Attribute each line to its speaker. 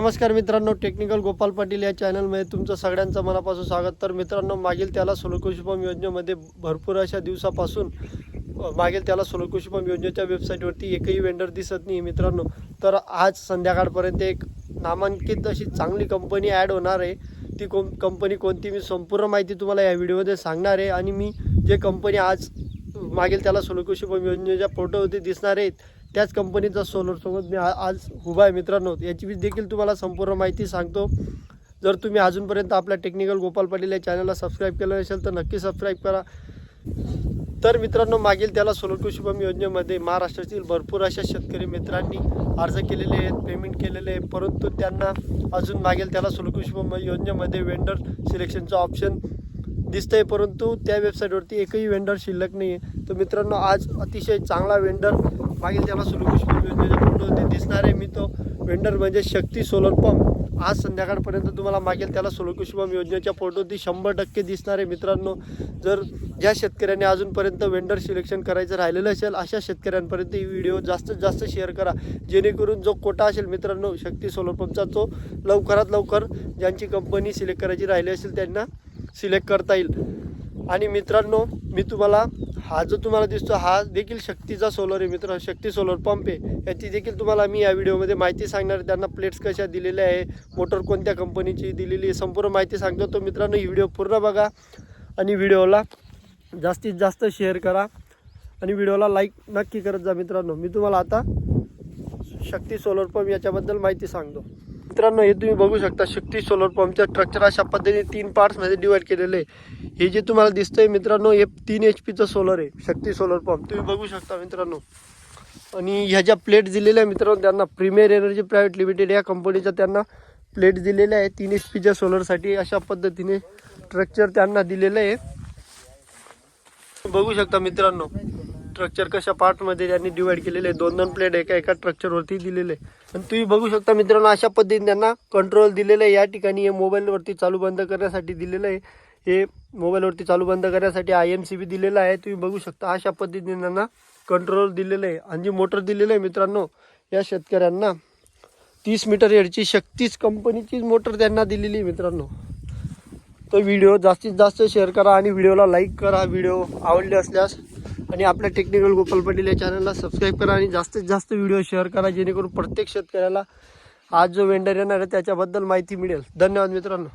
Speaker 1: नमस्कार मित्रांनो टेक्निकल गोपाल पाटील या चॅनलमध्ये तुमचं सगळ्यांचं मनापासून स्वागत. तर मित्रांनो मागील त्याला सुलकुशुभम योजनेमध्ये भरपूर अशा दिवसापासून मागील त्याला सुलकुशुभम योजनेच्या वेबसाईटवरती एकही वेंडर दिसत नाही मित्रांनो. तर आज संध्याकाळपर्यंत एक नामांकित अशी चांगली कंपनी ॲड होणार आहे. ती कोण कंपनी कोणती मी संपूर्ण माहिती तुम्हाला या व्हिडिओमध्ये सांगणार आहे. आणि मी जे कंपनी आज मागील त्याला सुलकुशुभम योजनेच्या फोटोवरती दिसणार आहेत त्याच कंपनीचा सोलरसोबत मी आज उभा आहे मित्रांनो. याची मी देखील तुम्हाला संपूर्ण माहिती सांगतो. जर तुम्ही अजूनपर्यंत आपल्या टेक्निकल गोपाल पाटील या चॅनलला सबस्क्राईब केलं नसेल तर नक्की सबस्क्राईब करा. तर मित्रांनो मागील त्याला सोलर कृषी योजनेमध्ये महाराष्ट्रातील भरपूर अशा शेतकरी मित्रांनी अर्ज केलेले आहेत पेमेंट केलेले आहे परंतु त्यांना अजून मागेल त्याला सोलर कृषी योजनेमध्ये वेंडर सिलेक्शनचं ऑप्शन दिसतंय. परंतु त्या वेबसाईटवरती एकही वेंडर शिल्लक नाही आहे तर मित्रांनो आज अतिशय चांगला वेंडर मागील त्याला सोलर योजनेचे पूर्ण ते दिसणार आहे. मी तो वेंडर म्हणजे शक्ती सोलर पंप आज संध्याकाळपर्यंत तुम्हाला मागेल त्याला सोलर योजनेच्या फोटोवरती शंभर टक्के दिसणार आहे मित्रांनो. जर ज्या शेतकऱ्यांनी अजूनपर्यंत वेंडर सिलेक्शन करायचं राहिलेलं असेल अशा शेतकऱ्यांपर्यंत ही व्हिडिओ जास्तीत जास्त शेअर करा. जेणेकरून जो कोटा असेल मित्रांनो शक्ती सोलर पंपचा तो लवकरात लवकर ज्यांची कंपनी सिलेक्ट करायची राहिली असेल त्यांना सिलेक्ट करता येईल. आणि मित्रांनो मी तुम्हाला हा जो तुम्हाला दिसतो हा देखील शक्तीचा सोलर आहे मित्र शक्ती सोलर पंप आहे. याची देखील तुम्हाला मी या व्हिडिओमध्ये माहिती सांगणार आहे. त्यांना प्लेट्स कशा दिलेल्या आहे मोटर कोणत्या कंपनीची दिलेली आहे संपूर्ण माहिती सांगतो. तो मित्रांनो ही व्हिडिओ पूर्ण बघा आणि व्हिडिओला जास्तीत जास्त शेअर करा. आणि व्हिडिओला लाईक नक्की करत जा मित्रांनो. मी तुम्हाला आता शक्ती सोलर पंप याच्याबद्दल माहिती सांगतो. मित्रांनो हे तुम्ही बघू शकता शक्ती सोलर पंपच्या स्ट्रक्चर अशा पद्धतीने तीन पार्ट्समध्ये डिवाईड केलेले आहे. हे जे तुम्हाला दिसतंय मित्रांनो हे तीन एच पीचं सोलर आहे शक्ती सोलर पंप तुम्ही बघू शकता मित्रांनो. आणि ह्या ज्या प्लेट दिलेल्या मित्रांनो त्यांना प्रीमियर एनर्जी प्रायव्हेट लिमिटेड या कंपनीच्या त्यांना प्लेट दिलेल्या आहे तीन एच पीच्या सोलरसाठी अशा पद्धतीने स्ट्रक्चर त्यांना दिलेलं आहे. बघू शकता मित्रांनो. स्ट्रक्चर कशा पार्टमध्ये त्यांनी डिवाइड केलेले आहे. दोन दोन प्लेट एका एका स्ट्रक्चरवरती दिलेले आहे. आणि तुम्ही बघू शकता मित्रांनो अशा पद्धतीने त्यांना कंट्रोल दिलेलं आहे. या ठिकाणी हे मोबाईलवरती चालू बंद करण्यासाठी दिलेलं आहे. हे मोबाईलवरती चालू बंद करण्यासाठी आय एम सी बी दिलेलं आहे. तुम्ही बघू शकता अशा पद्धतीने त्यांना कंट्रोल दिलेलं आहे. आणि जी मोटर दिलेलं आहे मित्रांनो या शेतकऱ्यांना तीस मीटर एडची शक्तीच कंपनीचीच मोटर त्यांना दिलेली आहे मित्रांनो. तो व्हिडिओ जास्तीत जास्त शेअर करा आणि व्हिडिओला लाईक करा. व्हिडिओ आवडले असल्यास आणि आपल्या टेक्निकल गोपाल पाटील या चॅनलला सबस्क्राईब करा आणि जास्तीत जास्त व्हिडिओ शेअर करा जेणेकरून प्रत्येक शेतकऱ्याला आज जो वेंडर येणार आहे त्याच्याबद्दल माहिती मिळेल. धन्यवाद मित्रांनो.